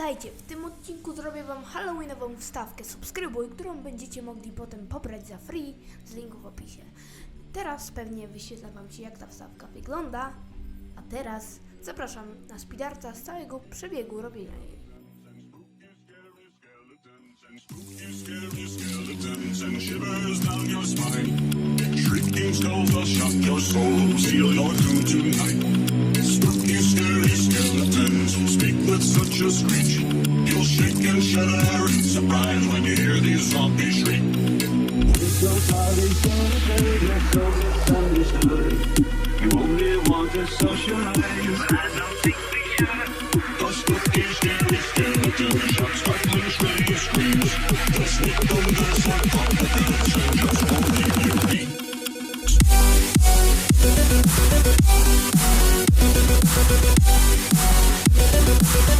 Witajcie! W tym odcinku zrobię Wam Halloweenową wstawkę Subskrybuj, którą będziecie mogli potem pobrać za free z linku w opisie. Teraz pewnie wyświetla Wam się jak ta wstawka wygląda, a teraz zapraszam na speedarta z całego przebiegu robienia jej. Shrieking skulls will shock your soul, seal your doom tonight. With such a screech. You'll shake and shudder in surprise when you hear these zombies shriek. So sorry, so misunderstood. You only want to socialize. I don't think we should. The spooky, scary skeletons shout startling screams, screams. They'll sneak over the sarcophagus and just won't leave you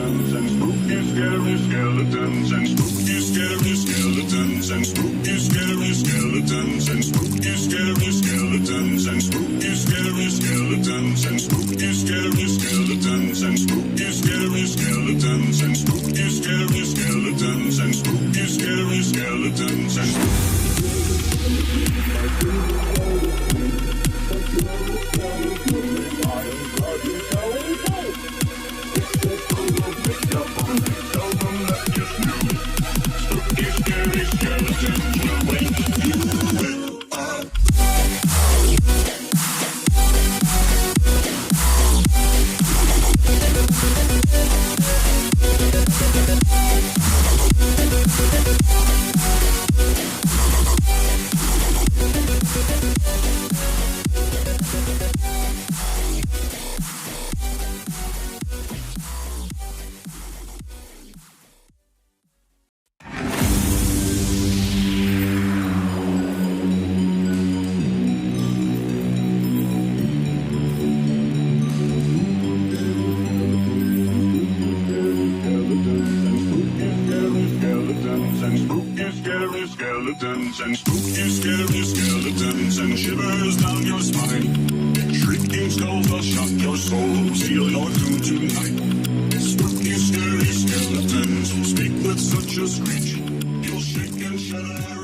Skeletons and spooky, scary skeletons and spooky, scary skeletons and spooky, scary skeletons and spooky, scary skeletons and spooky, scary skeletons and spooky, scary skeletons and spooky, scary skeletons and spooky, skeletons and spooky, scary skeletons and shivers down your spine. Shrieking skulls will shock your soul, seal your doom tonight. Spooky, scary skeletons will speak with such a screech. You'll shake and shudder